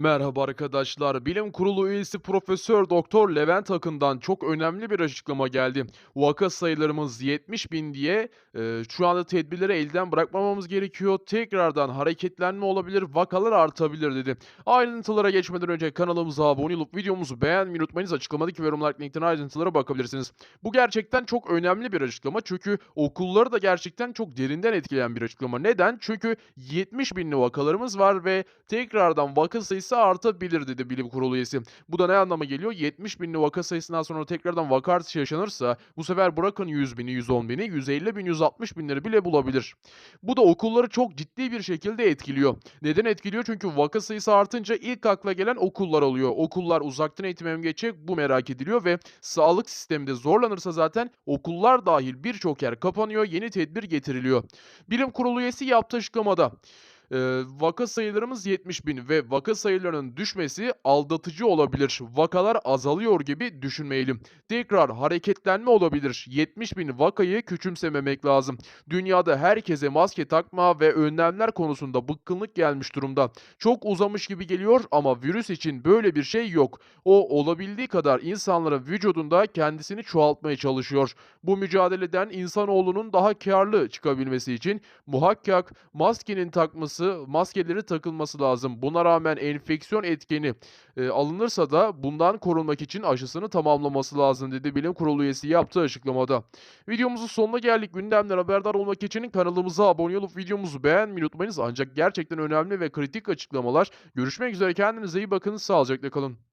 Merhaba arkadaşlar. Bilim Kurulu üyesi Profesör Doktor Levent Akın'dan çok önemli bir açıklama geldi. Vaka sayılarımız 70 bin diye e, şu anda tedbirleri elden bırakmamamız gerekiyor. Tekrardan hareketlenme olabilir, vakalar artabilir dedi. Ayrıntılara geçmeden önce kanalımıza abone olup videomuzu beğenmeyi unutmayınız. Açıklamadaki ve yorumlardaki linkten ayrıntılara bakabilirsiniz. Bu gerçekten çok önemli bir açıklama. Çünkü okulları da gerçekten çok derinden etkileyen bir açıklama. Neden? Çünkü 70 binli vakalarımız var ve tekrardan vaka sayısı artabilir dedi bilim kurulu üyesi. Bu da ne anlama geliyor? 70 binli vaka sayısından sonra tekrardan vaka artışı yaşanırsa bu sefer bırakın 100 bini, 110 bini, 150 bin, 160 binleri bile bulabilir. Bu da okulları çok ciddi bir şekilde etkiliyor. Neden etkiliyor? Çünkü vaka sayısı artınca ilk akla gelen okullar oluyor. Okullar uzaktan eğitime mi geçecek? Bu merak ediliyor ve sağlık sisteminde zorlanırsa zaten okullar dahil birçok yer kapanıyor, yeni tedbir getiriliyor. Bilim kurulu üyesi yaptığı açıklamada Eee, vaka sayılarımız 70 bin ve vaka sayılarının düşmesi aldatıcı olabilir. Vakalar azalıyor gibi düşünmeyelim. Tekrar hareketlenme olabilir. 70 bin vakayı küçümsememek lazım. Dünyada herkese maske takma ve önlemler konusunda bıkkınlık gelmiş durumda. Çok uzamış gibi geliyor ama virüs için böyle bir şey yok. O olabildiği kadar insanların vücudunda kendisini çoğaltmaya çalışıyor. Bu mücadeleden insanoğlunun daha karlı çıkabilmesi için muhakkak maskenin takması, maskeleri takılması lazım. Buna rağmen enfeksiyon etkeni e, alınırsa da bundan korunmak için aşısını tamamlaması lazım dedi bilim kurulu üyesi yaptığı açıklamada. Videomuzun sonuna geldik. Gündemden haberdar olmak için kanalımıza abone olup videomuzu beğenmeyi unutmayınız. Ancak gerçekten önemli ve kritik açıklamalar. Görüşmek üzere kendinize iyi bakın. Sağlıcakla kalın.